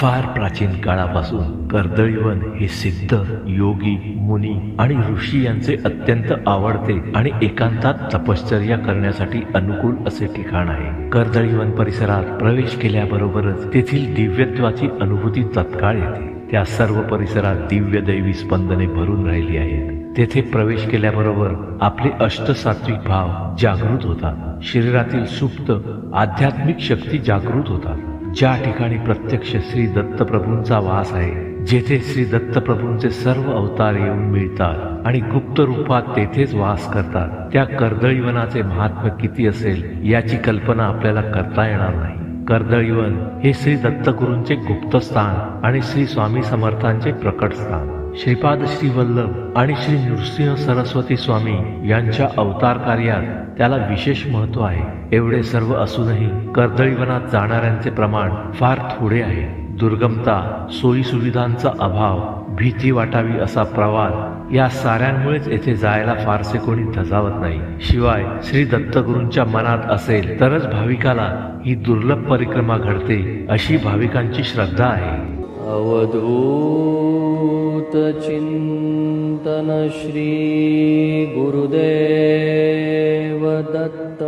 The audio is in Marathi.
फार प्राचीन काळापासून कर्दळीवन हे सिद्ध योगी मुनी आणि ऋषी यांचे अत्यंत आवडते आणि एकांतात तपश्चर्या करण्यासाठी अनुकूल असे ठिकाण आहे. कर्दळीवन परिसरात प्रवेश केल्याबरोबरच तेथील दिव्यत्वाची अनुभूती तत्काळ येते. त्या सर्व परिसरात दिव्य दैवी स्पंदने भरून राहिली आहेत. तेथे प्रवेश केल्याबरोबर आपले अष्टसात्विक भाव जागृत होतात. शरीरातील सुप्त आध्यात्मिक शक्ती जागृत होतात. ज्या ठिकाणी प्रत्यक्ष श्री दत्तप्रभूंचा वास आहे जेथे श्री दत्तप्रभूंचे सर्व अवतार येऊन मिळतात आणि गुप्त रूपात तेथेच वास करतात त्या कर्दळीवनाचे महात्म्य किती असेल याची कल्पना आपल्याला करता येणार नाही. कर्दळीवन हे श्री दत्तगुरूंचे गुप्तस्थान आणि श्री स्वामी समर्थांचे प्रकट स्थान. श्रीपाद श्री वल्लभ आणि श्री नृसिंह सरस्वती स्वामी यांच्या अवतार कार्यात त्याला विशेष महत्त्व आहे. एवढे सर्व असूनही कर्दळीवनात जाणाऱ्यांचे प्रमाण फार थोडे आहे. दुर्गमता सोयी सुविधांचा अभाव भीती वाटावी असा प्रवास या साऱ्यांमुळेच येथे जायला फारसे कोणी धजावत नाही. शिवाय श्री दत्तगुरूंच्या मनात असेल तरच भाविकाला ही दुर्लभ परिक्रमा घडते अशी भाविकांची श्रद्धा आहे. अवधूत चिंतन श्री गुरुदेव दत्त